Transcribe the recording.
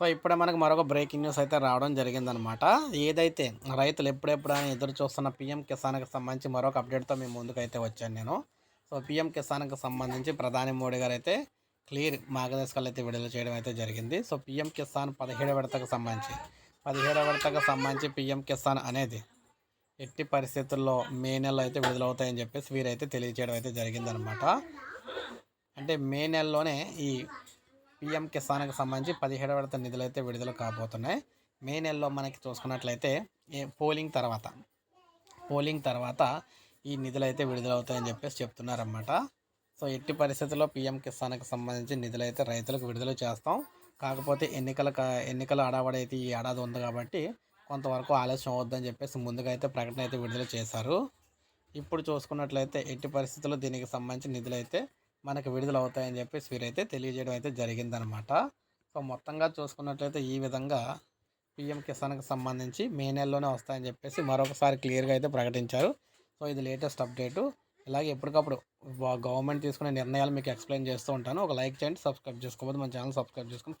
So ఇప్పుడే మనకు మరొక బ్రేకింగ్ న్యూస్ అయితే రావడం జరిగిందనమాట ఏదైతే రైతులు ఎప్పుడెప్పుడు అని ఎదురు చూస్తున్న పీఎం కిసాన్కి సంబంధించి మరొక అప్డేట్తో మేము ముందుకైతే వచ్చాను నేను. సో పీఎం కిసాన్కి సంబంధించి ప్రధాని మోడీ గారు అయితే క్లియర్ మార్గదర్శకాలు అయితే విడుదల చేయడం అయితే జరిగింది. సో పీఎం కిసాన్ పదిహేడు విడతకు సంబంధించి పదిహేడవ విడతకు సంబంధించి పీఎం కిసాన్ అనేది ఎట్టి పరిస్థితుల్లో మే నెలలో అయితే విడుదలవుతాయని చెప్పేసి వీరైతే తెలియజేయడం అయితే జరిగిందనమాట అంటే మే నెలలోనే ఈ పిఎం కిసాన్కి సంబంధించి పదిహేడవ విడత నిధులు అయితే విడుదల కాబోతున్నాయి. మే నెలలో మనకి చూసుకున్నట్లయితే ఏ పోలింగ్ తర్వాత పోలింగ్ తర్వాత ఈ నిధులు అయితే విడుదలవుతాయని చెప్పేసి చెప్తున్నారన్నమాట. సో ఎట్టి పరిస్థితుల్లో పిఎం కిసాన్కి సంబంధించి నిధులు అయితే రైతులకు విడుదల చేస్తాం. కాకపోతే ఎన్నికల ఎన్నికల అడావడి అయితే ఈ ఏడాది ఉంది కాబట్టి కొంతవరకు ఆలస్యం అవుద్దని చెప్పేసి ముందుగా అయితే ప్రకటన అయితే విడుదల చేశారు. ఇప్పుడు చూసుకున్నట్లయితే ఎట్టి పరిస్థితుల్లో దీనికి సంబంధించి నిధులు అయితే మనకు విడుదల అవుతాయని చెప్పేసి వీరైతే తెలియజేయడం అయితే జరిగిందనమాట. సో మొత్తంగా చూసుకున్నట్లయితే ఈ విధంగా పిఎం కిసాన్కి సంబంధించి మే నెలలోనే వస్తాయని చెప్పేసి మరొకసారి క్లియర్గా అయితే ప్రకటించారు. సో ఇది లేటెస్ట్ అప్డేటు. ఇలాగే ఎప్పటికప్పుడు గవర్నమెంట్ తీసుకునే నిర్ణయాలు మీకు ఎక్స్ప్లెయిన్ చేస్తూ ఉంటాను. ఒక లైక్ చేయండి సబ్స్క్రైబ్ చేసుకోకపోతే మన ఛానల్ సబ్స్క్రైబ్ చేసుకుని